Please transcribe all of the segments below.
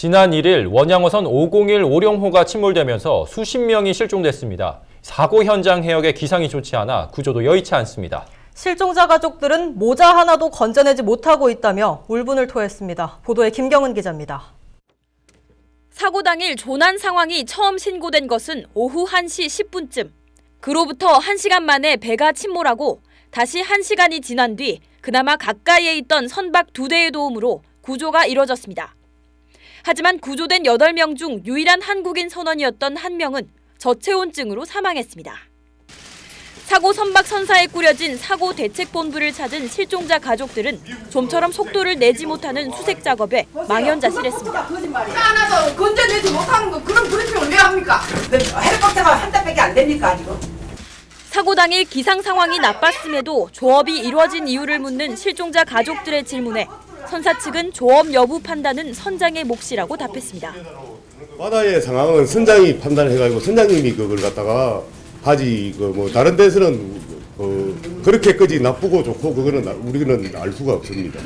지난 1일 원양어선 501 오령호가 침몰되면서 수십 명이 실종됐습니다. 사고 현장 해역의 기상이 좋지 않아 구조도 여의치 않습니다. 실종자 가족들은 모자 하나도 건져내지 못하고 있다며 울분을 토했습니다. 보도에 김경은 기자입니다. 사고 당일 조난 상황이 처음 신고된 것은 오후 1시 10분쯤. 그로부터 1시간 만에 배가 침몰하고 다시 1시간이 지난 뒤 그나마 가까이에 있던 선박 두 대의 도움으로 구조가 이뤄졌습니다. 하지만 구조된 8명 중 유일한 한국인 선원이었던 한 명은 저체온증으로 사망했습니다. 사고 선박 선사에 꾸려진 사고 대책본부를 찾은 실종자 가족들은 좀처럼 속도를 내지 못하는 수색 작업에 망연자실했습니다. 하나도 건져내지 못하는 거 그런 브리핑을 왜 합니까? 헬리콥터가 한 대밖에 안 됩니까 지금? 사고 당일 기상 상황이 나빴음에도 조업이 이루어진 이유를 묻는 실종자 가족들의 질문에 선사 측은 조업 여부 판단은 선장의 몫이라고 답했습니다. 바다의 상황은 선장이 판단해가지고 선장님이 그걸 갖다가 하지 그 뭐 다른 데서는 그 그렇게까지 나쁘고 좋고 그거는 우리는 알 수가 없습니다.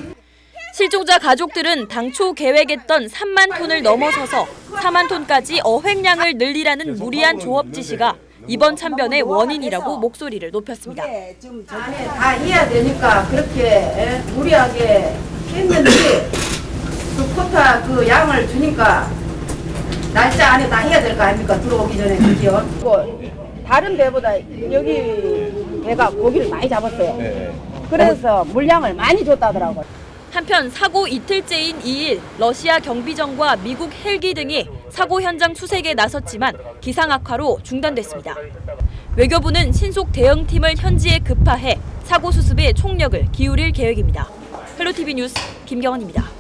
실종자 가족들은 당초 계획했던 3만 톤을 넘어서서 4만 톤까지 어획량을 늘리라는 무리한 조업 지시가 이번 참변의 원인이라고 목소리를 높였습니다. 안에 다 해야 되니까 그렇게 에? 무리하게 했는지 그 코타 그 양을 주니까 날짜 안에 다 해야 될 거 아닙니까 들어오기 전에 그지요? 다른 배보다 여기 배가 고기를 많이 잡았어요. 그래서 물량을 많이 줬다더라고요. 한편 사고 이틀째인 2일 러시아 경비정과 미국 헬기 등이 사고 현장 수색에 나섰지만 기상 악화로 중단됐습니다. 외교부는 신속 대응팀을 현지에 급파해 사고 수습에 총력을 기울일 계획입니다. 헬로티비 뉴스 김경원입니다.